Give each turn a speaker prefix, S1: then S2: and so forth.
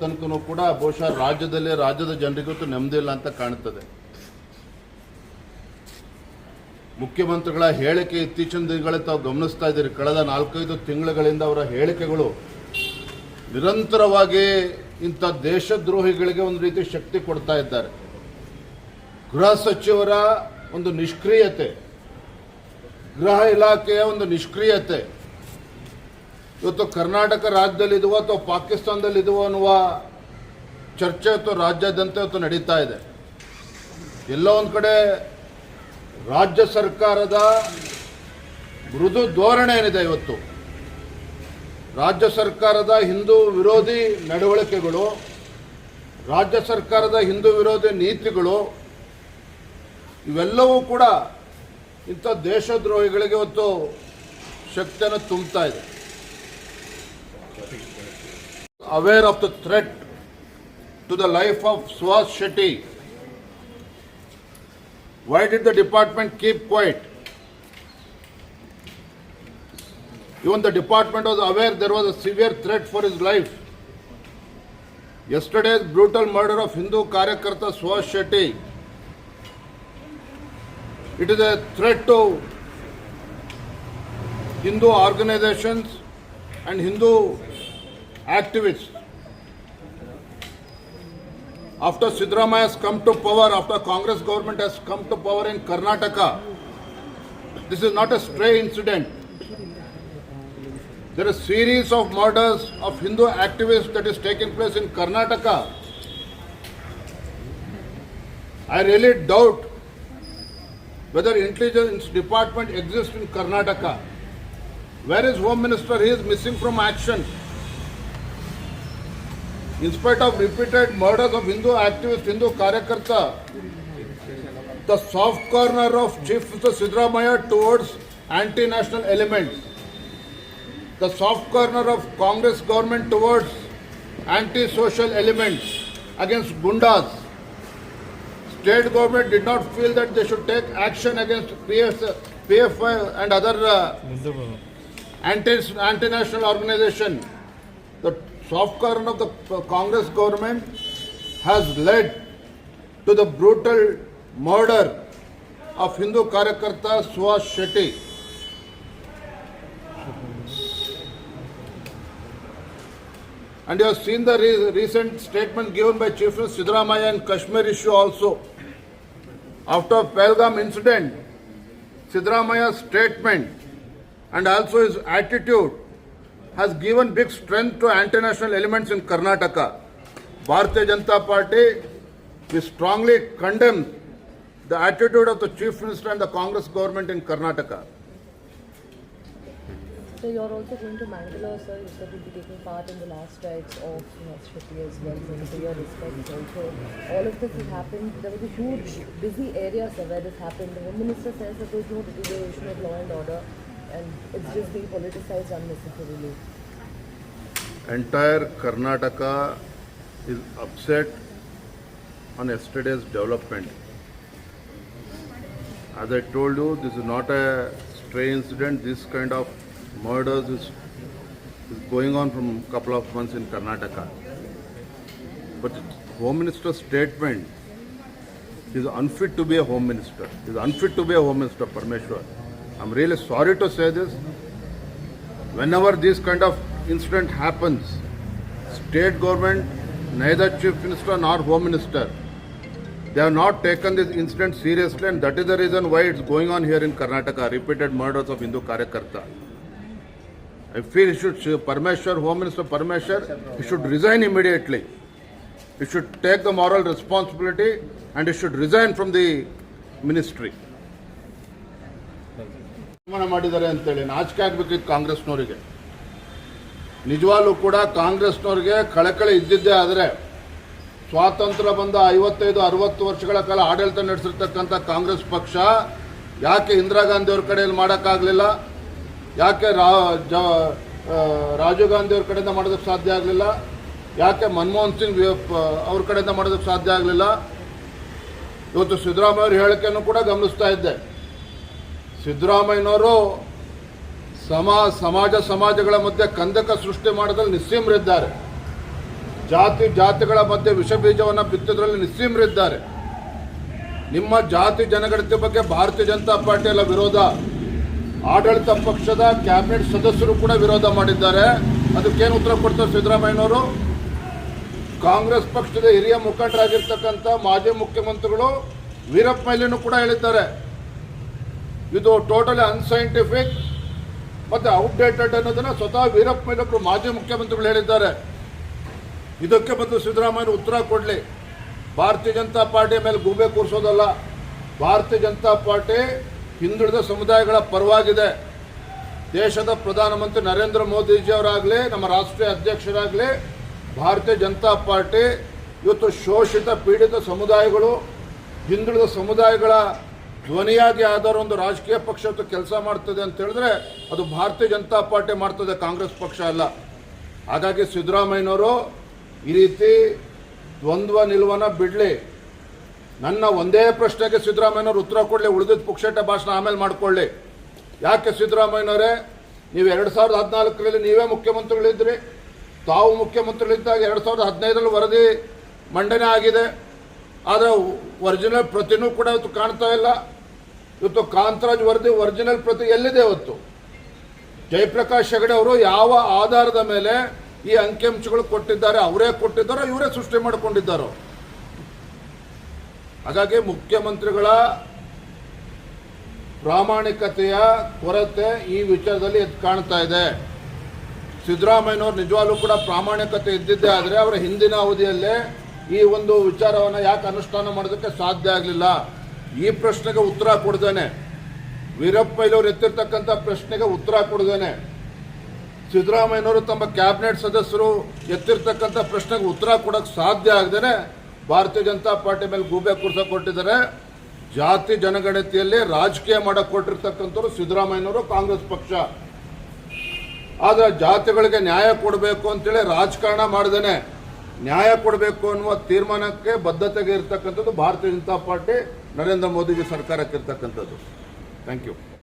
S1: ತನಕನೂ ಕೂಡ ಬಹುಶಃ ರಾಜ್ಯದಲ್ಲಿ ರಾಜ್ಯದ ಜನರಿಗೂ ನೆಮ್ಮದಿ ಇಲ್ಲ ಅಂತ ಕಾಣುತ್ತದೆ. ಮುಖ್ಯಮಂತ್ರಿಗಳ ಹೇಳಿಕೆ ಇತ್ತೀಚಿನ ದಿನಗಳಲ್ಲಿ ತಾವು ಗಮನಿಸ್ತಾ ಇದ್ದೀರಿ. ಕಳೆದ ನಾಲ್ಕೈದು ತಿಂಗಳುಗಳಿಂದ ಅವರ ಹೇಳಿಕೆಗಳು ನಿರಂತರವಾಗಿ ಇಂಥ ದೇಶದ್ರೋಹಿಗಳಿಗೆ ಒಂದು ರೀತಿ ಶಕ್ತಿ ಕೊಡ್ತಾ ಇದ್ದಾರೆ. ಗೃಹ ಸಚಿವರ ಒಂದು ನಿಷ್ಕ್ರಿಯತೆ, ಗೃಹ ಇಲಾಖೆಯ ಒಂದು ನಿಷ್ಕ್ರಿಯತೆ ಇವತ್ತು ಕರ್ನಾಟಕ ರಾಜ್ಯದಲ್ಲಿದುವ ಅಥವಾ ಪಾಕಿಸ್ತಾನದಲ್ಲಿದುವ ಅನ್ನುವ ಚರ್ಚೆ ಅಥವಾ ರಾಜ್ಯಾದ್ಯಂತ ಇವತ್ತು ನಡೀತಾ ಇದೆ. ಎಲ್ಲ ಒಂದು ಕಡೆ ರಾಜ್ಯ ಸರ್ಕಾರದ ಮೃದು ಧೋರಣೆ ಏನಿದೆ ಇವತ್ತು? ರಾಜ್ಯ ಸರ್ಕಾರದ ಹಿಂದೂ ವಿರೋಧಿ ನಡವಳಿಕೆಗಳು, ರಾಜ್ಯ ಸರ್ಕಾರದ ಹಿಂದೂ ವಿರೋಧಿ ನೀತಿಗಳು, ಇವೆಲ್ಲವೂ ಕೂಡ ಇಂಥ ದೇಶದ್ರೋಹಿಗಳಿಗೆ ಇವತ್ತು ಶಕ್ತಿಯನ್ನು ತುಂಬ್ತಾ ಇದೆ. Aware of the threat to the life of Suhas Shetty. Why did the department keep quiet? Even the department was aware there was a severe threat for his life. Yesterday's brutal murder of Hindu Karyakarta Suhas Shetty. It is a threat to Hindu organizations and Hindu activists. After Sidramaya has come to power, after Congress government has come to power in Karnataka, this is not a stray incident. There is series of murders of Hindu activists that is taking place in Karnataka. I really doubt whether intelligence department exists in Karnataka. Where is Home Minister? He is missing from action. In spite of repeated murders of Hindu activist, Hindu Karyakarta, the soft corner of Chief Mr. Sidramaya towards anti-national elements, the soft corner of Congress government towards anti-social elements against gundas. State government did not feel that they should take action against PS, PFI and other uh, anti, anti-national organization. Soft corner of the Congress government has led to the brutal murder of Hindu Karyakarta Suhas Shetty. And you have seen the re- recent statement given by Chief Minister Sidramaya in Kashmir issue also. After Pelgam incident, Sidramaya's statement and also his attitude has given big strength to anti-national elements in Karnataka. Bharatiya Janata Party, we strongly condemn the attitude of the Chief Minister and the Congress government in Karnataka.
S2: So you're also going to Mangalore, sir. You said you'll be taking part in the last rites of Naz Shruti as well. So your respects also. All of this has happened. There was a huge, busy area, sir, where this happened. The Home Minister says that there's no deterioration of law and order and it's just being politicized unnecessarily.
S1: Entire Karnataka is upset on yesterday's development. As I told you, this is not a stray incident. This kind of murders is, is going on from a couple of months in Karnataka. But Home Minister's statement is unfit to be a Home Minister. Is unfit to be a Home Minister, Parmeshwar. I'm really sorry to say this. Whenever this kind of incident happens, state government, neither chief minister nor home minister, they have not taken this incident seriously and that is the reason why it's going on here in Karnataka, repeated murders of Hindu Karyakarta. I feel he should, Parmeshwar, Home Minister Parmeshwar, he should resign immediately. He should take the moral responsibility and he should resign from the ministry. ತೀರ್ಮಾನ ಮಾಡಿದ್ದಾರೆ ಅಂತೇಳಿ ನಾಚಿಕೆ ಆಗ್ಬೇಕಿತ್ತು ಕಾಂಗ್ರೆಸ್ನವರಿಗೆ. ನಿಜವಾಗ್ಲೂ ಕೂಡ ಕಾಂಗ್ರೆಸ್ನವ್ರಿಗೆ ಕಳಕಳಿ ಇದ್ದಿದ್ದೇ ಆದರೆ ಸ್ವಾತಂತ್ರ್ಯ ಬಂದ ಐವತ್ತೈದು, ಅರವತ್ತು ವರ್ಷಗಳ ಕಾಲ ಆಡಳಿತ ನಡೆಸಿರ್ತಕ್ಕಂಥ ಕಾಂಗ್ರೆಸ್ ಪಕ್ಷ ಯಾಕೆ ಇಂದಿರಾ ಗಾಂಧಿ ಅವ್ರ ಕಡೆಯಲ್ಲಿ ಮಾಡೋಕ್ಕಾಗಲಿಲ್ಲ? ಯಾಕೆ ರಾ ರಾಜೀವ್ ಗಾಂಧಿ ಅವ್ರ ಕಡೆಯಿಂದ ಮಾಡೋದಕ್ಕೆ ಸಾಧ್ಯ ಆಗಲಿಲ್ಲ? ಯಾಕೆ ಮನಮೋಹನ್ ಸಿಂಗ್ ಅವ್ರ ಕಡೆಯಿಂದ ಮಾಡೋದಕ್ಕೆ ಸಾಧ್ಯ ಆಗಲಿಲ್ಲ? ಇವತ್ತು ಸಿದ್ದರಾಮಯ್ಯ ಅವ್ರ ಹೇಳಿಕೆಯನ್ನು ಕೂಡ ಗಮನಿಸ್ತಾ ಇದ್ದೆ. ಸಿದ್ದರಾಮಯ್ಯನವರು ಸಮ, ಸಮಾಜ ಸಮಾಜಗಳ ಮಧ್ಯೆ ಕಂದಕ ಸೃಷ್ಟಿ ಮಾಡೋದ್ರಲ್ಲಿ ನಿಸ್ಸೀಮರಿದ್ದಾರೆ. ಜಾತಿ, ಜಾತಿಗಳ ಮಧ್ಯೆ ವಿಷ ಬೀಜವನ್ನು ಬಿತ್ತೋದ್ರಲ್ಲಿ ನಿಸ್ಸೀಮರಿದ್ದಾರೆ. ನಿಮ್ಮ ಜಾತಿ ಜನಗಣತಿ ಬಗ್ಗೆ ಭಾರತೀಯ ಜನತಾ ಪಾರ್ಟಿ ಎಲ್ಲ ವಿರೋಧ. ಆಡಳಿತ ಪಕ್ಷದ ಕ್ಯಾಬಿನೆಟ್ ಸದಸ್ಯರು ಕೂಡ ವಿರೋಧ ಮಾಡಿದ್ದಾರೆ. ಅದಕ್ಕೇನು ಉತ್ತರ ಕೊಡ್ತಾರೆ ಸಿದ್ದರಾಮಯ್ಯನವರು? ಕಾಂಗ್ರೆಸ್ ಪಕ್ಷದ ಹಿರಿಯ ಮುಖಂಡರಾಗಿರ್ತಕ್ಕಂಥ ಮಾಜಿ ಮುಖ್ಯಮಂತ್ರಿಗಳು ವೀರಪ್ಪ ಮೈಲಿನೂ ಕೂಡ ಹೇಳಿದ್ದಾರೆ. ಇದು ಟೋಟಲಿ ಅನ್ಸೈಂಟಿಫಿಕ್ ಮತ್ತೆ ಔಟ್ಡೇಟೆಡ್ ಅನ್ನೋದನ್ನ ಸ್ವತಃ ವೀರಪ್ಪ ಮೇಲೊಬ್ಬರು ಮಾಜಿ ಮುಖ್ಯಮಂತ್ರಿಗಳು ಹೇಳಿದ್ದಾರೆ. ಇದಕ್ಕೆ ಬಂದು ಸಿದ್ದರಾಮಯ್ಯ ಉತ್ತರ ಕೊಡಲಿ. ಭಾರತೀಯ ಜನತಾ ಪಾರ್ಟಿ ಮೇಲೆ ಗೂಬೆ ಕೂರಿಸೋದಲ್ಲ. ಭಾರತೀಯ ಜನತಾ ಪಾರ್ಟಿ ಹಿಂದುಳಿದ ಸಮುದಾಯಗಳ ಪರವಾಗಿದೆ. ದೇಶದ ಪ್ರಧಾನಮಂತ್ರಿ ನರೇಂದ್ರ ಮೋದಿಜಿಯವರಾಗಲಿ, ನಮ್ಮ ರಾಷ್ಟ್ರೀಯ ಅಧ್ಯಕ್ಷರಾಗಲಿ, ಭಾರತೀಯ ಜನತಾ ಪಾರ್ಟಿ ಇವತ್ತು ಶೋಷಿತ, ಪೀಡಿತ ಸಮುದಾಯಗಳು, ಹಿಂದುಳಿದ ಸಮುದಾಯಗಳ ಧ್ವನಿಯಾಗಿ ಒಂದು ರಾಜಕೀಯ ಪಕ್ಷ ಕೆಲಸ ಮಾಡ್ತದೆ ಅಂತ ಹೇಳಿದ್ರೆ ಅದು ಭಾರತೀಯ ಜನತಾ ಪಾರ್ಟಿ ಮಾಡ್ತದೆ, ಕಾಂಗ್ರೆಸ್ ಪಕ್ಷ ಅಲ್ಲ. ಹಾಗಾಗಿ ಸಿದ್ದರಾಮಯ್ಯನವರು ಈ ರೀತಿ ದ್ವಂದ್ವ ನಿಲುವನ ಬಿಡಲಿ. ನನ್ನ ಒಂದೇ ಪ್ರಶ್ನೆಗೆ ಸಿದ್ದರಾಮಯ್ಯನವರು ಉತ್ತರ ಕೊಡಲಿ, ಉಳಿದಿದ್ದ ಪುಕ್ಷೇಟ ಭಾಷಣ ಆಮೇಲೆ ಮಾಡಿಕೊಳ್ಳಿ. ಯಾಕೆ ಸಿದ್ದರಾಮಯ್ಯನವರೇ, ನೀವು ಎರಡು ಸಾವಿರದ ಹದಿನಾಲ್ಕರಲ್ಲಿ ನೀವೇ ಮುಖ್ಯಮಂತ್ರಿಗಳಿದ್ರಿ. ತಾವು ಮುಖ್ಯಮಂತ್ರಿಗಳಿದ್ದಾಗ ಎರಡು ಸಾವಿರದ ಹದಿನೈದರಲ್ಲಿ ವರದಿ ಮಂಡನೆ ಆಗಿದೆ. ಆದರೆ ಒರಿಜಿನಲ್ ಪ್ರತಿನೂ ಕೂಡ ಕಾಣ್ತಾ ಇಲ್ಲ. ಇವತ್ತು ಕಾಂತರಾಜ್ ವರದಿ ಒರಿಜಿನಲ್ ಪ್ರತಿ ಎಲ್ಲಿದೆ ಇವತ್ತು ಜಯಪ್ರಕಾಶ್ ಹೆಗಡೆ ಅವರು ಯಾವ ಆಧಾರದ ಮೇಲೆ ಈ ಅಂಕಿಅಂಶಗಳು ಕೊಟ್ಟಿದ್ದಾರೆ, ಅವರೇ ಕೊಟ್ಟಿದ್ದಾರೋ, ಇವರೇ ಸೃಷ್ಟಿ ಮಾಡಿಕೊಂಡಿದ್ದಾರೋ? ಹಾಗಾಗಿ ಮುಖ್ಯಮಂತ್ರಿಗಳ ಪ್ರಾಮಾಣಿಕತೆಯ ಕೊರತೆ ಈ ವಿಚಾರದಲ್ಲಿ ಎದ್ದು ಕಾಣ್ತಾ ಇದೆ. ಸಿದ್ದರಾಮಯ್ಯನವ್ರು ನಿಜವಾಗ್ಲೂ ಕೂಡ ಪ್ರಾಮಾಣಿಕತೆ ಇದ್ದಿದ್ದೇ ಆದರೆ ಅವರ ಹಿಂದಿನ ಅವಧಿಯಲ್ಲೇ ಈ ಒಂದು ವಿಚಾರವನ್ನು ಯಾಕೆ ಅನುಷ್ಠಾನ ಮಾಡೋದಕ್ಕೆ ಸಾಧ್ಯ ಆಗಲಿಲ್ಲ? ಈ ಪ್ರಶ್ನೆಗೆ ಉತ್ತರ ಕೊಡ್ದೇನೆ. ವೀರಪ್ಪಯ್ಯನವರು ಎತ್ತಿರ್ತಕ್ಕಂಥ ಪ್ರಶ್ನೆಗೆ ಉತ್ತರ ಕೊಡ್ದೇನೆ. ಸಿದ್ದರಾಮಯ್ಯನವರು ತಮ್ಮ ಕ್ಯಾಬಿನೆಟ್ ಸದಸ್ಯರು ಎತ್ತಿರ್ತಕ್ಕಂಥ ಪ್ರಶ್ನೆಗೆ ಉತ್ತರ ಕೊಡೋಕ್ಕೆ ಸಾಧ್ಯ ಆಗದೇನೆ ಭಾರತೀಯ ಜನತಾ ಪಾರ್ಟಿ ಮೇಲೆ ಗೂಬೆ ಕೂರ್ಸ ಕೊಟ್ಟಿದ್ದಾರೆ. ಜಾತಿ ಜನಗಣತಿಯಲ್ಲಿ ರಾಜಕೀಯ ಮಾಡಕ್ಕೆ ಕೊಟ್ಟಿರ್ತಕ್ಕಂಥವ್ರು ಸಿದ್ದರಾಮಯ್ಯನವರು ಕಾಂಗ್ರೆಸ್ ಪಕ್ಷ. ಆದರೆ ಜಾತಿಗಳಿಗೆ ನ್ಯಾಯ ಕೊಡಬೇಕು ಅಂತೇಳಿ ರಾಜಕಾರಣ ಮಾಡ್ದೇನೆ. ನ್ಯಾಯ ಕೊಡಬೇಕು ಅನ್ನುವ ತೀರ್ಮಾನಕ್ಕೆ ಬದ್ಧತೆಗೆ ಇರ್ತಕ್ಕಂಥದ್ದು ಭಾರತೀಯ ಜನತಾ ಪಾರ್ಟಿ. ನರೇಂದ್ರ ಮೋದಿಗೆ ಸರ್ಕಾರಕ್ಕೆ ಇರ್ತಕ್ಕಂಥದ್ದು. Thank you